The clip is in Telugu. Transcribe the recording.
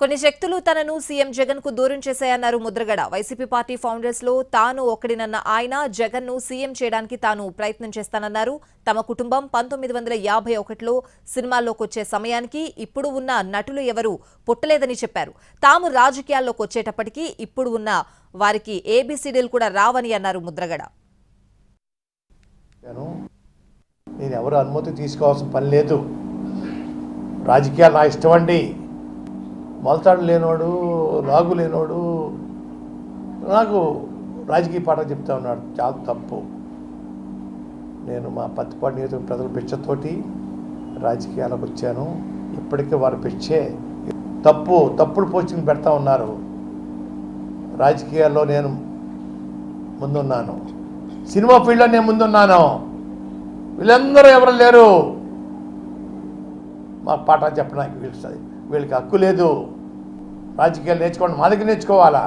కొన్ని శక్తులు తనను సీఎం జగన్కు దూరం చేశాయన్నారు ముద్రగడ. వైసీపీ పార్టీ ఫౌండర్స్లో తాను ఒకడినన్న ఆయన జగన్ను సీఎం చేయడానికి తాను ప్రయత్నం చేస్తానన్నారు. తమ కుటుంబం పంతొమ్మిది వందల యాభై ఒకటిలో సినిమాల్లోకి వచ్చే సమయానికి ఇప్పుడు ఉన్న నటులు ఎవరూ పుట్టలేదని చెప్పారు. తాము రాజకీయాల్లోకి వచ్చేటప్పటికీ ఇప్పుడు ఉన్న వారికి ఏబీసీడీలు కూడా రావని అన్నారు ముద్రగడ. నేను ఎవరు అనుమతి తీసుకోవాల్సిన పని లేదు. రాజకీయాలు నా ఇష్టం అండి. మొలతాడు లేనోడు లాగు లేనోడు నాకు రాజకీయ పాఠం చెప్తా ఉన్నాడు. చాలా తప్పు. నేను మా పత్తిపాటి నియోజక ప్రజల భిక్షతోటి రాజకీయాలకు వచ్చాను. ఇప్పటికే వారు పిచ్చే తప్పు తప్పుడు పోస్టింగ్ పెడతా ఉన్నారు. రాజకీయాల్లో నేను ముందున్నాను. సినిమా ఫీల్డ్లో నేను ముందున్నాను. వీళ్ళందరూ ఎవరు లేరు? మా పాఠాలు చెప్పడానికి వీళ్ళు వీళ్ళకి హక్కు లేదు. రాజకీయాలు నేర్చుకోండి. మా దగ్గర నేర్చుకోవాలా?